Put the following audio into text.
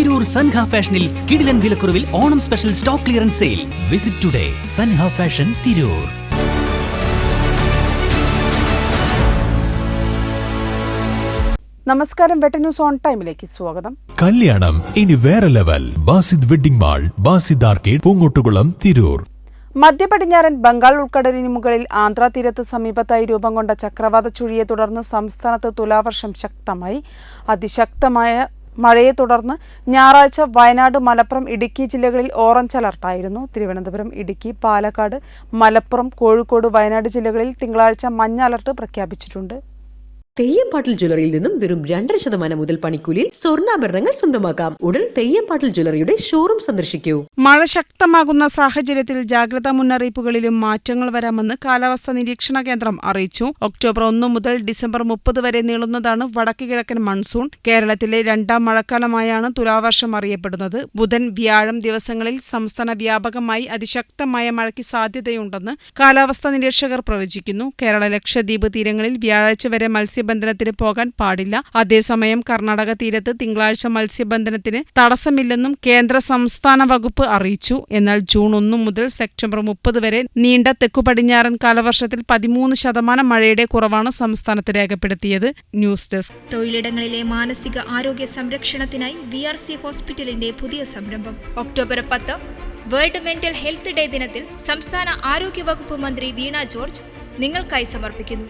തിരൂർ സൻഹ ഫാഷനിൽ കിടിലൻ വിലക്കുറവിൽ Onam special stock clearance sale. Visit today Sanha fashion Tirur. നമസ്കാരം വെട്ട ന്യൂസ് ഓൺ ടൈമിലേക്ക് സ്വാഗതം. കല്യാണം ഇനി വേറെ level. Basid wedding mall Basid arcade Poongottukulam Tirur. മധ്യപടിഞ്ഞാറൻ Bengal ഉൾക്കടലിന് മുകളിൽ ആന്ധ്ര തീരത്ത് സമീപത്തായി രൂപം കൊണ്ട ചക്രവാത ചുഴിയെ തുടർന്ന് സംസ്ഥാനത്ത് തുലാവർഷം ശക്തമായി. അതിശക്തമായ മഴയെ തുടർന്ന് ഞായറാഴ്ച വയനാട് മലപ്പുറം ഇടുക്കി ജില്ലകളിൽ ഓറഞ്ച് അലർട്ടായിരുന്നു തിരുവനന്തപുരം ഇടുക്കി പാലക്കാട് മലപ്പുറം കോഴിക്കോട് വയനാട് ജില്ലകളിൽ തിങ്കളാഴ്ച മഞ്ഞ അലർട്ട് പ്രഖ്യാപിച്ചിട്ടുണ്ട്. തെയ്യംപാട്ടിൽ ജ്വല്ലറിയിൽ നിന്നും വെറും രണ്ടര ശതമാനം മുതൽ പണിക്കൂലിയിൽ സ്വർണാഭരണങ്ങൾ സ്വന്തമാക്കാം. ഉടൻ തെയ്യംപാട്ടിൽ ജ്വല്ലറിയുടെ ഷോറൂം സന്ദർശിക്കൂ. മഴ ശക്തമാകുന്ന സാഹചര്യത്തിൽ ജാഗ്രതാ മുന്നറിയിപ്പുകളിലും മാറ്റങ്ങൾ വരാമെന്ന് കാലാവസ്ഥാ നിരീക്ഷണ കേന്ദ്രം അറിയിച്ചു. ഒക്ടോബർ ഒന്ന് മുതൽ ഡിസംബർ മുപ്പത് വരെ നീളുന്നതാണ് വടക്ക് കിഴക്കൻ മൺസൂൺ. കേരളത്തിലെ രണ്ടാം മഴക്കാലമായാണ് തുലാവർഷം അറിയപ്പെടുന്നത്. ബുധൻ വ്യാഴം ദിവസങ്ങളിൽ സംസ്ഥാന വ്യാപകമായി അതിശക്തമായ മഴയ്ക്ക് സാധ്യതയുണ്ടെന്ന് കാലാവസ്ഥാ നിരീക്ഷകർ പ്രവചിക്കുന്നു. കേരള ലക്ഷദ്വീപ് തീരങ്ങളിൽ വ്യാഴാഴ്ച വരെ മത്സ്യബന്ധനത്തിന് പോകാൻ പാടില്ല. അതേസമയം കർണാടക തീരത്ത് തിങ്കളാഴ്ച മത്സ്യബന്ധനത്തിന് തടസ്സമില്ലെന്നും കേന്ദ്ര സംസ്ഥാന വകുപ്പ് അറിയിച്ചു. എന്നാൽ ജൂൺ ഒന്നു മുതൽ സെപ്റ്റംബർ മുപ്പത് വരെ നീണ്ട തെക്കു പടിഞ്ഞാറൻ കാലവർഷത്തിൽ പതിമൂന്ന് ശതമാനം മഴയുടെ കുറവാണ് സംസ്ഥാനത്ത് രേഖപ്പെടുത്തിയത്. News desk. തൊഴിലിടങ്ങളിലെ മാനസിക ആരോഗ്യ സംരക്ഷണത്തിനായി വി ആർ സി ഹോസ്പിറ്റലിന്റെ പുതിയ സംരംഭം. ഒക്ടോബർ പത്ത് വേൾഡ് മെന്റൽ ഹെൽത്ത് ഡേ ദിനത്തിൽ സംസ്ഥാന ആരോഗ്യ വകുപ്പ് മന്ത്രി വീണ ജോർജ് നിങ്ങൾക്കായി സമർപ്പിക്കുന്നു.